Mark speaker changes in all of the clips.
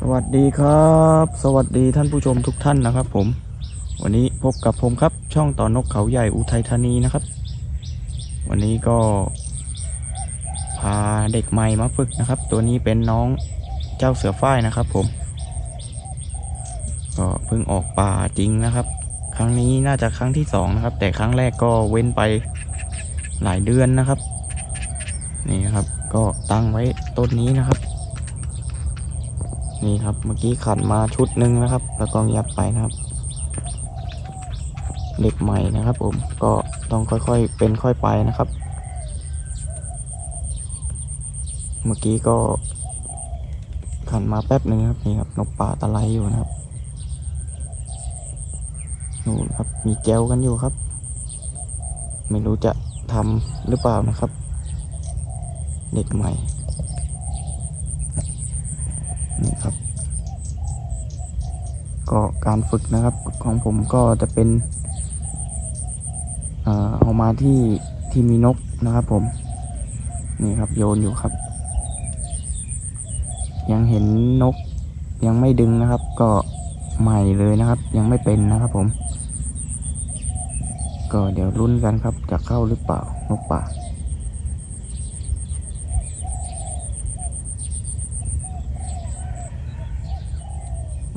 Speaker 1: สวัสดีครับ สวัสดีท่านผู้ชมทุกท่านนะครับ ผม วันนี้พบกับผมครับ ช่องต่อนกเขาใหญ่อุทัยธานีนะครับ วันนี้ก็ พาเด็กใหม่มาฝึกนะครับ ตัวนี้เป็นน้องเจ้าเสือฝ้ายนะครับ ผม ก็เพิ่งออกป่าจริงนะครับ ครั้งนี้น่าจะครั้งที่สองนะครับ แต่ครั้งแรกก็เว้นไปหลายเดือนนะครับ นี่ครับ ก็ตั้งไว้ต้นนี้นะครับ นี่ครับเมื่อกี้ขันมาชุดหนึ่งนะครับ แล้วก็เงียบไปนะครับเด็กใหม่นะครับผมก็ต้องค่อยๆเป็นค่อยไปนะครับ เมื่อกี้ก็ขันมาแป๊บหนึ่งครับนี่ครับนกป่าตะไลอยู่นะครับนู่นครับมีแจวกันอยู่ครับ ไม่รู้จะทำหรือเปล่านะครับ เด็กใหม่ นี่ครับ ก็การฝึกนะครับของผมก็จะเป็นเอ่อเอามาที่ที่มีนกนะครับผม นี่ครับโยนอยู่ครับ ยังเห็นนกยังไม่ดึงนะครับ ก็ใหม่เลยนะครับ ยังไม่เป็นนะครับผม ก็เดี๋ยวลุ้นกันครับจะเข้าหรือเปล่านกป่า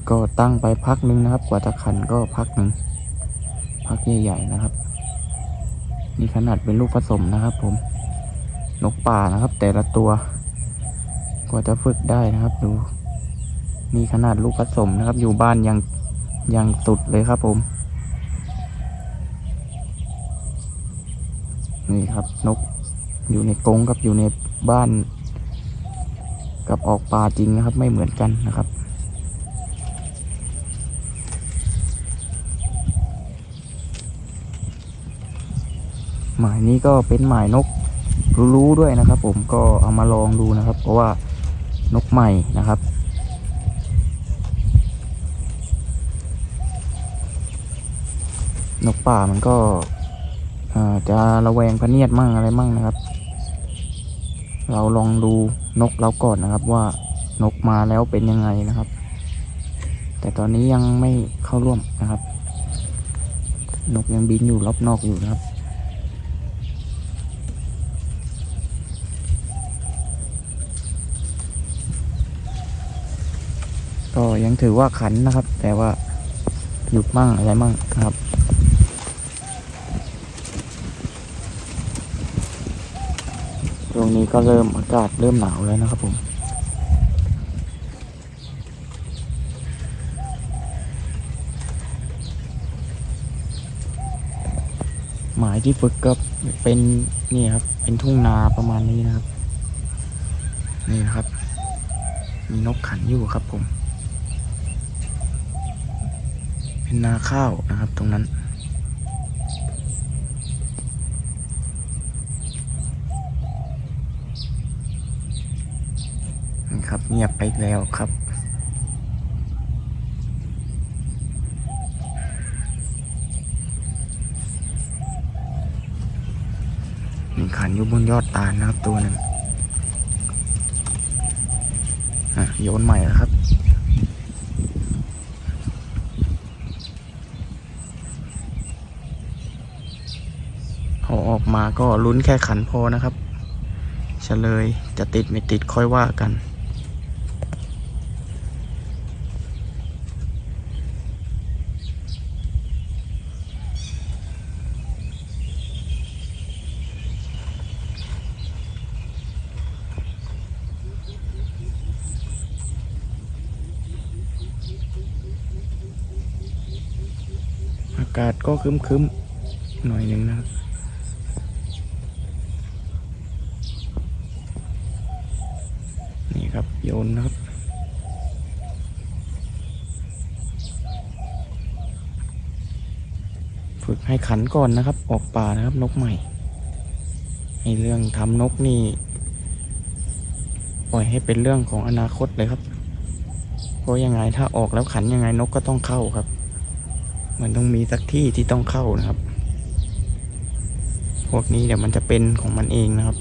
Speaker 1: ก็ตั้งไปพักหนึ่งนะครับ กว่าจะขันก็พักหนึ่งพักใหญ่ๆนะครับ นี่ขนาดเป็นลูกผสมนะครับ ผมนกป่านะครับ แต่ละตัว กว่าจะฝึกได้นะครับ ดูนี่ขนาดลูกผสมนะครับ อยู่บ้านยังยังสุดเลยครับผม นี่ครับนกอยู่ในกรงกับอยู่ในบ้าน กับออกป่าจริงนะครับ ไม่เหมือนกันนะครับ หมายนี้ก็เป็นหมายนกรู้ๆด้วยนะครับ ผมก็เอามาลองดูนะครับ เพราะว่านกใหม่นะครับนกป่ามันก็จะระแวงพะเนียดมั่งอะไรมั่งนะครับ เราลองดูนกเราก่อนนะครับ ว่านกมาแล้วเป็นยังไงนะครับ แต่ตอนนี้ยังไม่เข้าร่วมนะครับ นกยังบินอยู่รอบนอกอยู่นะครับ ก็ยังถือว่าขันนะครับ แต่ว่าหยุดมั่งอะไรมั่งครับช่วงนี้ก็เริ่มอากาศเริ่มหนาวแล้วนะครับผมหมายที่ฝึกก็เป็นนี่ครับ เป็นทุ่งนาประมาณนี้นะครับ นี่นะครับ มีนกขันอยู่ครับผม เป็นนาข้าวนะครับตรงนั้นนี่ครับเงียบไปแล้วครับมีขันอยู่บนยอดตาลนะครับตัวหนึ่งอะโยนใหม่แล้วครับ เอาออกมาก็ลุ้นแค่ขันพอนะครับเฉลยจะติดไม่ติดค่อยว่ากัน อากาศก็คึ้มๆ หน่อยหนึ่งนะครับ นี่ครับโยนนะครับ ฝึกให้ขันก่อนนะครับ ออกป่านะครับนกใหม่ในเรื่องทำนกนี่ปล่อยให้เป็นเรื่องของอนาคตเลยครับ เพราะยังไงถ้าออกแล้วขันยังไงนกก็ต้องเข้าครับ มันต้องมีสักที่ที่ต้องเข้านะครับ พวกนี้เดี๋ยวมันจะเป็นของมันเองนะครับ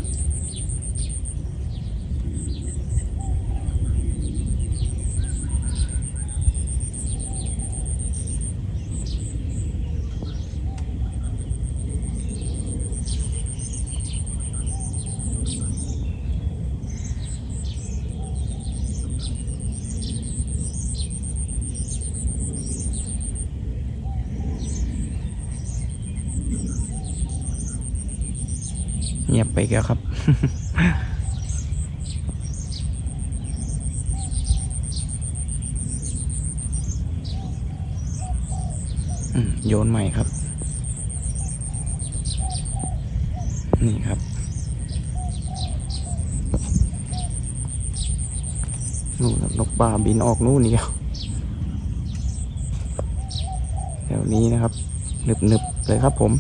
Speaker 1: เงียบไปแล้วครับอืมโยนใหม่ครับ นี่ครับนู่นนกป่าบินออกนู่นนี่ครับแถวนี้นะครับหนึบหนึบๆเลยครับผม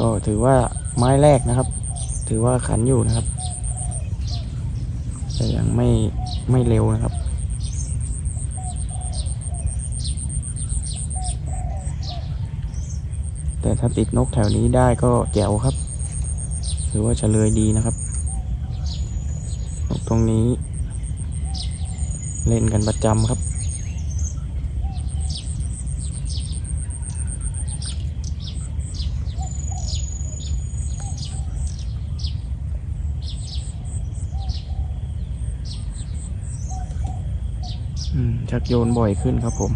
Speaker 1: ก็ถือว่าไม้แรกนะครับ ถือว่าขันอยู่นะครับ แต่ยังไม่ไม่เร็วนะครับแต่ถ้าติดนกแถวนี้ได้ก็แจ๋วครับถือว่าเฉลยดีนะครับ นกตรงนี้ เล่นกันประจำครับ ชักโยนบ่อยขึ้นครับผม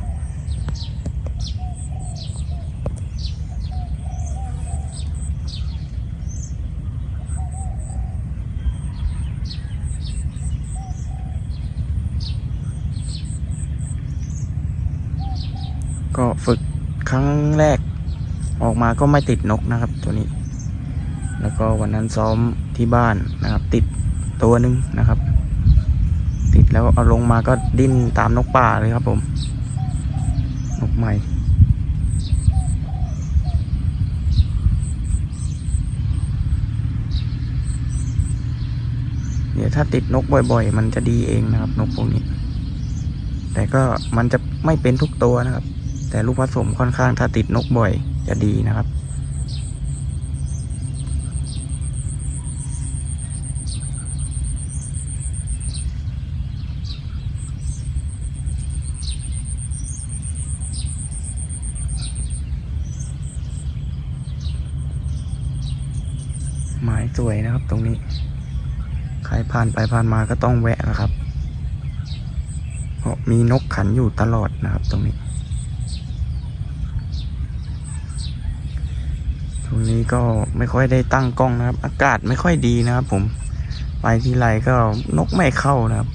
Speaker 1: ก็ฝึกครั้งแรกออกมาก็ไม่ติดนกนะครับตัวนี้ แล้วก็วันนั้นซ้อมที่บ้านนะครับ ติดตัวหนึ่งนะครับ แล้วเอาลงมาก็ดิ้นตามนกป่าเลยครับผม นกใหม่ เดี๋ยวถ้าติดนกบ่อยๆ มันจะดีเองนะครับ นกพวกนี้ แต่ก็มันจะไม่เป็นทุกตัวนะครับ แต่ลูกผสมค่อนข้างถ้าติดนกบ่อยจะดีนะครับ สวยนะครับตรงนี้ ใครผ่านไปผ่านมาก็ต้องแวะนะครับ เพราะมีนกขันอยู่ตลอดนะครับตรงนี้ ตรงนี้ก็ไม่ค่อยได้ตั้งกล้องนะครับ อากาศไม่ค่อยดีนะครับผม ไปที่ไรก็นกไม่เข้านะครับ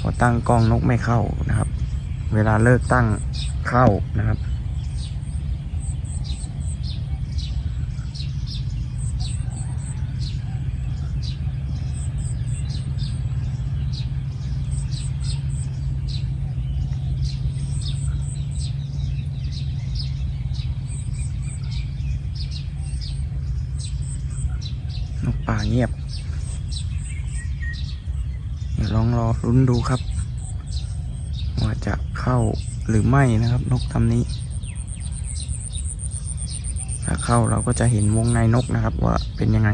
Speaker 1: พอตั้งกล้องนกไม่เข้านะครับ เวลาเลิกตั้งเข้านะครับ นกป่าเงียบเดี๋ยวลองรอรุ้นดูครับ ว่าจะเข้าหรือไม่นะครับ นกทำนี้ ถ้าเข้าเราก็จะเห็นวงในนกนะครับว่าเป็นยังไง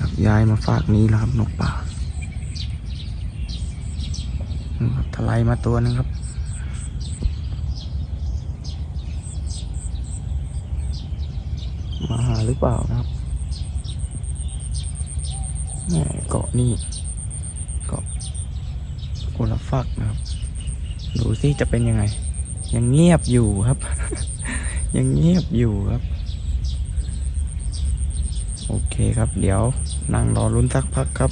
Speaker 1: ครับย้ายมาฝากนี้แล้วครับนกป่าทลายมาตัวหนึงครับ มาหาหรือเปล่านะครับแม่เกาะนี่เกาะกุลฟักนะครับ ดูสิจะเป็นยังไง ยังเงียบอยู่ครับ ยังเงียบอยู่ครับ โอเคครับ เดี๋ยวนั่งรอลุ้นสักพักครับ